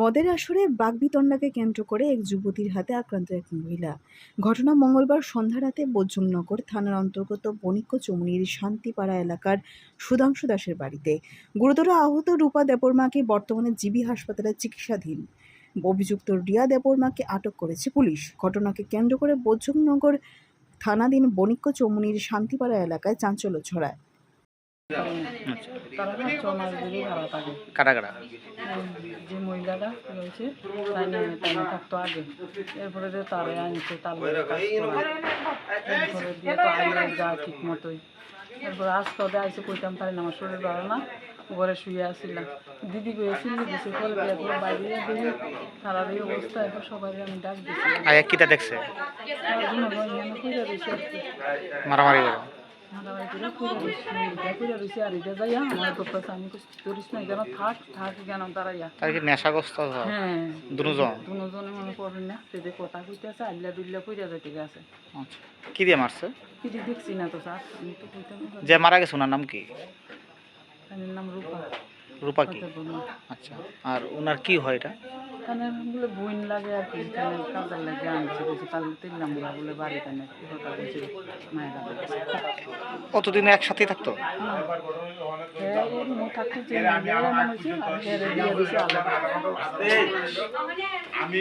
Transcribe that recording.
মদের আসরে বাগবিতণ্ডাকে কেন্দ্র করে এক যুবতীর হাতে আক্রান্ত এক মহিলা। ঘটনা মঙ্গলবার সন্ধ্যা রাতে বৈজনগর থানার অন্তর্গত বণিক্য চমুনির শান্তিপাড়া এলাকার সুধাংশু দাসের বাড়িতে। গুরুতর আহত রূপা দেববর্মাকে বর্তমানে জিবি হাসপাতালে চিকিৎসাধীন। অভিযুক্ত রিয়া দেববর্মাকে আটক করেছে পুলিশ। ঘটনাকে কেন্দ্র করে বৈজনগর থানাধীন বণিক্য চমুনির শান্তিপাড়া এলাকায় চাঞ্চল্য ছড়ায়। কাটা কাটা যে মহিলাটা রয়েছে তাই নিয়ে তাই থাকতো আগে। এরপরে যে তারে আনছে তার লগে কাজ এরপরে দিয়ে তো আইলে যা ঠিক মতোই। এরপরে আজকে ওদের আইসে কইতাম পারি না আমার শরীর ভালো না ঘরে শুয়ে আসছিলাম দিদি গিয়েছিল দিছে পরে বিয়ে বাইরে তারা এই অবস্থা সবাই আমি ডাক দিছি। আয়া কিটা দেখছে? মারামারি করে। তারাইয়া তার কি নেশাগ্রস্ত হয়? হ্যাঁ। দুজন? দুজনে মনে করেন না সেটা কথা কইতেছে আল্লা দুল্লা কইরা যেতে গেছে। আচ্ছা। কি দিয়ে মারছে? কিছু দেখছি না তো স্যার আমি তো কইতাম যে মারা গেছে ওনার নাম কি? নাম রূপা। রূপা কি? আচ্ছা। আর ওনার কি হয় এটা? কানের বলে বইন লাগে আর কি কানের কাজের লাগে আনছে কিছু কাল তিনলাম বলে বলে বাড়ি কানে? কথা বলছি মায়েরা কতদিন একসাথে থাকতো? হ্যাঁ আমি